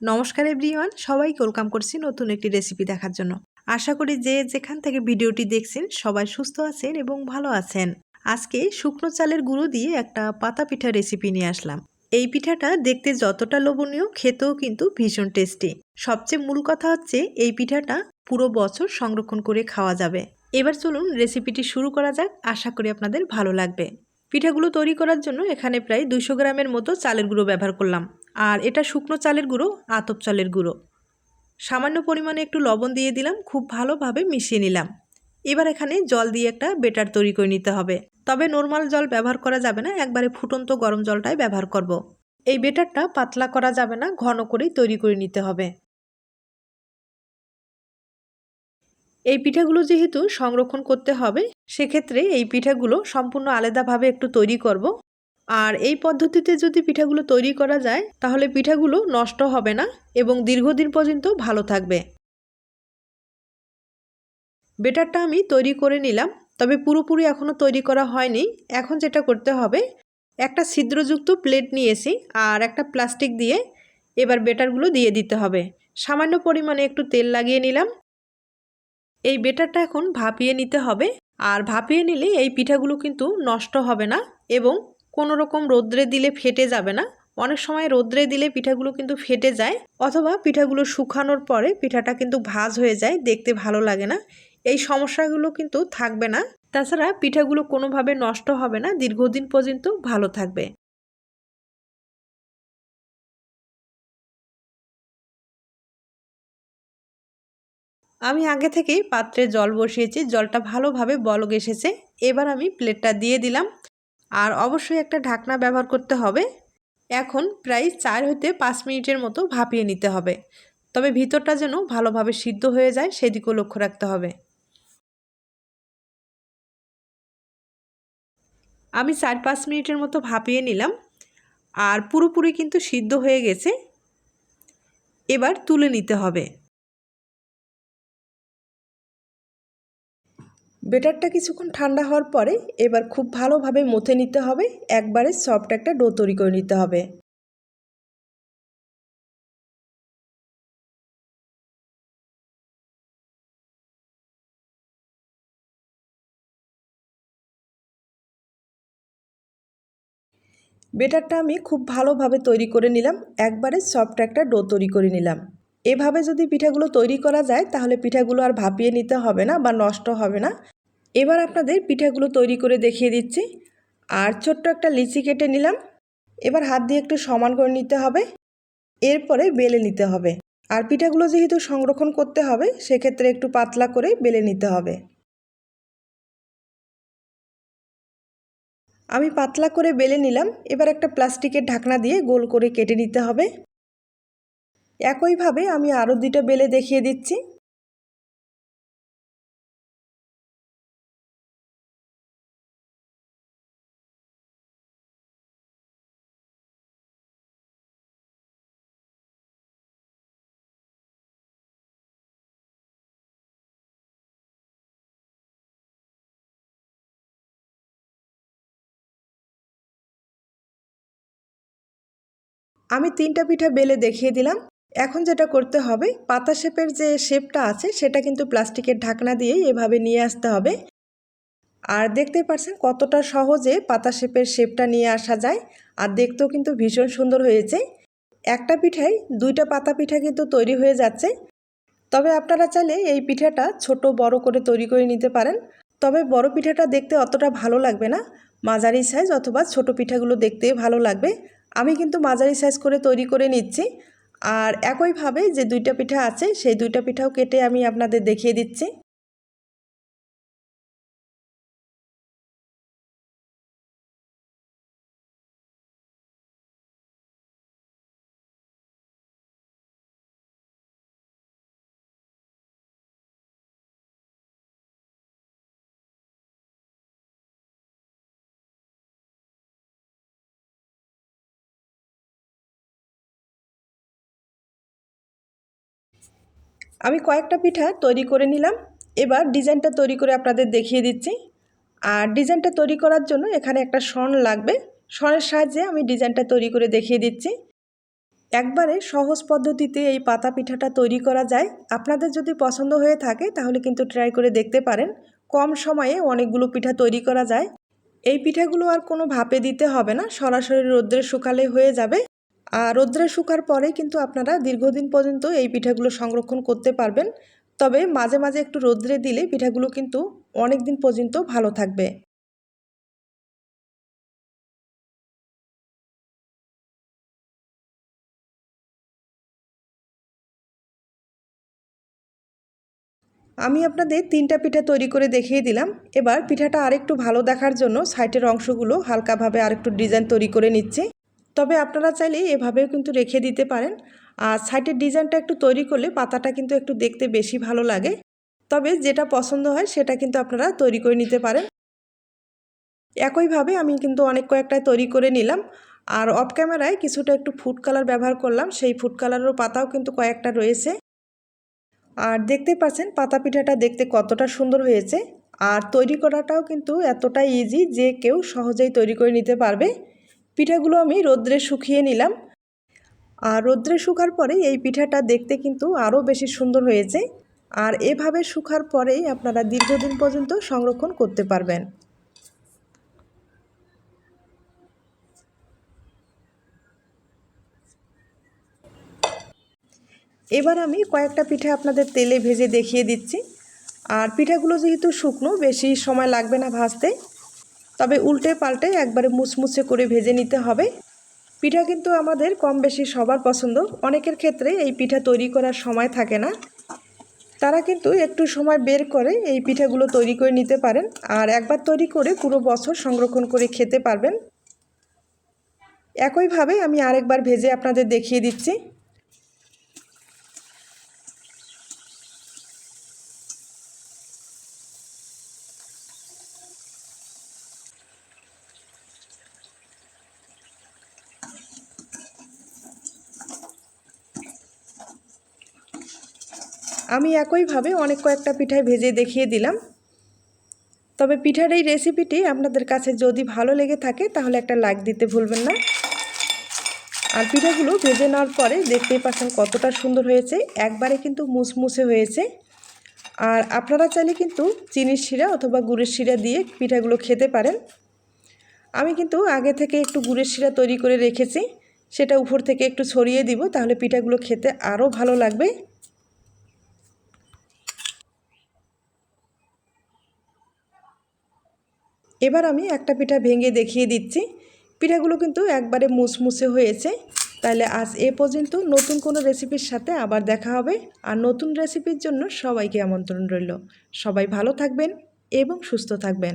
নমস্কার এভরিওয়ান সবাই ওয়েলকাম করছি নতুন একটি রেসিপি দেখার জন্য। আশা করি যে যেখান থেকে ভিডিওটি দেখছেন, সবাই সুস্থ আছেন এবং ভালো আছেন। আজকে শুকনো চালের গুঁড়ো দিয়ে একটা পাতা পিঠা রেসিপি নিয়ে আসলাম। এই পিঠাটা দেখতে যতটা লোভনীয়, খেতেও কিন্তু ভীষণ টেস্টি। সবচেয়ে মূল কথা হচ্ছে, এই পিঠাটা পুরো বছর সংরক্ষণ করে খাওয়া যাবে। এবার চলুন রেসিপিটি শুরু করা যাক, আশা করি আপনাদের ভালো লাগবে। পিঠাগুলো তৈরি করার জন্য এখানে প্রায় দুশো গ্রামের মতো চালের গুঁড়ো ব্যবহার করলাম। আর এটা শুকনো চালের গুঁড়ো, আতপ চালের গুঁড়ো। সামান্য পরিমাণে একটু লবণ দিয়ে দিলাম, খুব ভালোভাবে মিশিয়ে নিলাম। এবার এখানে জল দিয়ে একটা বেটার তৈরি করে নিতে হবে। তবে নর্মাল জল ব্যবহার করা যাবে না, একবারে ফুটন্ত গরম জলটাই ব্যবহার করব। এই বেটারটা পাতলা করা যাবে না, ঘন করেই তৈরি করে নিতে হবে। এই পিঠাগুলো যেহেতু সংরক্ষণ করতে হবে, সেক্ষেত্রে এই পিঠাগুলো সম্পূর্ণ আলাদাভাবে একটু তৈরি করব। আর এই পদ্ধতিতে যদি পিঠাগুলো তৈরি করা যায়, তাহলে পিঠাগুলো নষ্ট হবে না এবং দীর্ঘদিন পর্যন্ত ভালো থাকবে। বেটারটা আমি তৈরি করে নিলাম, তবে পুরোপুরি এখনও তৈরি করা হয়নি। এখন যেটা করতে হবে, একটা ছিদ্রযুক্ত প্লেট নিয়েছি আর একটা প্লাস্টিক দিয়ে এবার বেটারগুলো দিয়ে দিতে হবে। সামান্য পরিমাণে একটু তেল লাগিয়ে নিলাম। এই বেটারটা এখন ভাপিয়ে নিতে হবে, আর ভাপিয়ে নিলে এই পিঠাগুলো কিন্তু নষ্ট হবে না এবং কোনো রকম রোদ্রে দিলে ফেটে যাবে না। অনেক সময় রোদ্রে দিলে পিঠাগুলো কিন্তু ফেটে যায় অথবা পিঠাগুলো শুকানোর পরে পিঠাটা কিন্তু ভাজ হয়ে যায়, দেখতে ভালো লাগে না। এই সমস্যাগুলো কিন্তু থাকবে না। তাছাড়া পিঠাগুলো কোনোভাবে নষ্ট হবে না, দীর্ঘদিন পর্যন্ত ভালো থাকবে। আমি আগে থেকেই পাত্রে জল বসিয়েছি, জলটা ভালোভাবে বলগ এসেছে। এবার আমি প্লেটটা দিয়ে দিলাম। আর অবশ্যই একটা ঢাকনা ব্যবহার করতে হবে। এখন প্রায় চার হতে পাঁচ মিনিটের মতো ভাপিয়ে নিতে হবে। তবে ভিতরটা যেন ভালোভাবে সিদ্ধ হয়ে যায় সেদিকেও লক্ষ্য রাখতে হবে। আমি চার পাঁচ মিনিটের মতো ভাপিয়ে নিলাম আর পুরোপুরি কিন্তু সিদ্ধ হয়ে গেছে। এবার তুলে নিতে হবে। বেটারটা কিছুক্ষণ ঠান্ডা হওয়ার পরে এবার খুব ভালোভাবে মথে নিতে হবে, একবারে সফট একটা ডো তৈরি করে নিতে হবে। বেটারটা আমি খুব ভালোভাবে তৈরি করে নিলাম, একবারে সফট একটা ডো তৈরি করে নিলাম। এভাবে যদি পিঠাগুলো তৈরি করা যায়, তাহলে পিঠাগুলো আর ভাপিয়ে নিতে হবে না বা নষ্ট হবে না। এবার আপনাদের পিঠাগুলো তৈরি করে দেখিয়ে দিচ্ছি। আর ছোট্ট একটা লিচি কেটে নিলাম। এবার হাত দিয়ে একটু সমান করে নিতে হবে। এরপরে বেলে নিতে হবে। আর পিঠাগুলো যেহেতু সংরক্ষণ করতে হবে, সেক্ষেত্রে একটু পাতলা করে বেলে নিতে হবে। আমি পাতলা করে বেলে নিলাম। এবার একটা প্লাস্টিকের ঢাকনা দিয়ে গোল করে কেটে নিতে হবে। একইভাবে আমি আরও দুটো বেলে দেখিয়ে দিচ্ছি। আমি তিনটা পিঠা বেলে দেখিয়ে দিলাম। এখন যেটা করতে হবে, পাতা শেপের যে শেপটা আছে, সেটা কিন্তু প্লাস্টিকের ঢাকনা দিয়েই এভাবে নিয়ে আসতে হবে। আর দেখতে পাচ্ছেন কতটা সহজে পাতা শেপের শেপটা নিয়ে আসা যায়, আর দেখতেও কিন্তু ভীষণ সুন্দর হয়েছে। একটা পিঠাই দুইটা পাতা পিঠা কিন্তু তৈরি হয়ে যাচ্ছে। তবে আপনারা চাইলে এই পিঠাটা ছোট বড় করে তৈরি করে নিতে পারেন। তবে বড় পিঠাটা দেখতে অতটা ভালো লাগবে না। মাঝারি সাইজ অথবা ছোট পিঠাগুলো দেখতে ভালো লাগবে। আমি কিন্তু মাঝারি সাইজ করে তৈরি করে নিচ্ছি। আর একইভাবে যে দুইটা পিঠা আছে, সেই দুইটা পিঠাও কেটে আমি আপনাদের দেখিয়ে দিচ্ছি। আমি কয়েকটা পিঠা তৈরি করে নিলাম। এবার ডিজাইনটা তৈরি করে আপনাদের দেখিয়ে দিচ্ছি। আর ডিজাইনটা তৈরি করার জন্য এখানে একটা শন লাগবে। শনের সাহায্যে আমি ডিজাইনটা তৈরি করে দেখিয়ে দিচ্ছি। একবারে সহজ পদ্ধতিতে এই পাতা পিঠাটা তৈরি করা যায়। আপনাদের যদি পছন্দ হয়ে থাকে তাহলে কিন্তু ট্রাই করে দেখতে পারেন। কম সময়ে অনেকগুলো পিঠা তৈরি করা যায়। এই পিঠাগুলো আর কোনো ভাপে দিতে হবে না। সরাসরি রোদ্রে শুকালে হয়ে যাবে। আর রোদ্রে শুকার পরে কিন্তু আপনারা দীর্ঘদিন পর্যন্ত এই পিঠাগুলো সংরক্ষণ করতে পারবেন। তবে মাঝে মাঝে একটু রোদ্রে দিলে পিঠাগুলো কিন্তু অনেক দিন পর্যন্ত ভালো থাকবে। আমি আপনাদের তিনটা পিঠা তৈরি করে দেখিয়ে দিলাম। এবার পিঠাটা আরেকটু ভালো দেখার জন্য সাইটের অংশগুলো হালকাভাবে আরেকটু ডিজাইন তৈরি করে নিচ্ছি। তবে আপনারা চাইলে এভাবেও কিন্তু রেখে দিতে পারেন। আর সাইটের ডিজাইনটা একটু তৈরি করলে পাতাটা কিন্তু একটু দেখতে বেশি ভালো লাগে। তবে যেটা পছন্দ হয় সেটা কিন্তু আপনারা তৈরি করে নিতে পারেন। একইভাবে আমি কিন্তু অনেক কয়েকটা তৈরি করে নিলাম। আর অফ ক্যামেরায় কিছুটা একটু ফুড কালার ব্যবহার করলাম। সেই ফুড কালারের পাতাও কিন্তু কয়েকটা রয়েছে। আর দেখতে পাচ্ছেন পাতা পিঠাটা দেখতে কতটা সুন্দর হয়েছে। আর তৈরি করাটাও কিন্তু এতটাই ইজি যে কেউ সহজেই তৈরি করে নিতে পারবে। পিঠাগুলো আমি রোদ্রে শুকিয়ে নিলাম। আর রোদ্রে শুকার পরে এই পিঠাটা দেখতে কিন্তু আরও বেশি সুন্দর হয়েছে। আর এভাবে শুকার পরেই আপনারা দীর্ঘদিন পর্যন্ত সংরক্ষণ করতে পারবেন। এবার আমি কয়েকটা পিঠা আপনাদের তেলে ভেজে দেখিয়ে দিচ্ছি। আর পিঠাগুলো যেহেতু শুকনো, বেশি সময় লাগবে না ভাজতে তবে উল্টে পাল্টে একবারে মুচমুচে করে ভেজে নিতে হবে। পিঠা কিন্তু আমাদের কম বেশি সবার পছন্দ। অনেকের ক্ষেত্রে এই পিঠা তৈরি করার সময় থাকে না। তারা কিন্তু একটু সময় বের করে এই পিঠাগুলো তৈরি করে নিতে পারেন আর একবার তৈরি করে পুরো বছর সংরক্ষণ করে খেতে পারবেন। একইভাবে আমি আরেকবার ভেজে আপনাদের দেখিয়ে দিচ্ছি। আমি একইভাবে অনেক কয়েকটা পিঠায় ভেজে দেখিয়ে দিলাম। তবে পিঠার এই রেসিপিটি আপনাদের কাছে যদি ভালো লেগে থাকে, তাহলে একটা লাইক দিতে ভুলবেন না। আর পিঠাগুলো ভেজে নেওয়ার পরে দেখতেই পাচ্ছেন কতটা সুন্দর হয়েছে, একবারে কিন্তু মুসমুসে হয়েছে। আর আপনারা চাইলে কিন্তু চিনির শিরা অথবা গুড়ের শিরা দিয়ে পিঠাগুলো খেতে পারেন। আমি কিন্তু আগে থেকে একটু গুড়ের শিরা তৈরি করে রেখেছি, সেটা উপর থেকে একটু ছড়িয়ে দিব, তাহলে পিঠাগুলো খেতে আরও ভালো লাগবে। এবার আমি একটা পিঠা ভেঙে দেখিয়ে দিচ্ছি। পিঠাগুলো কিন্তু একবারে মুসমুসে হয়েছে। তাহলে আজ এ পর্যন্ত নতুন কোনো রেসিপির সাথে আবার দেখা হবে। আর নতুন রেসিপির জন্য সবাইকে আমন্ত্রণ রইল। সবাই ভালো থাকবেন এবং সুস্থ থাকবেন।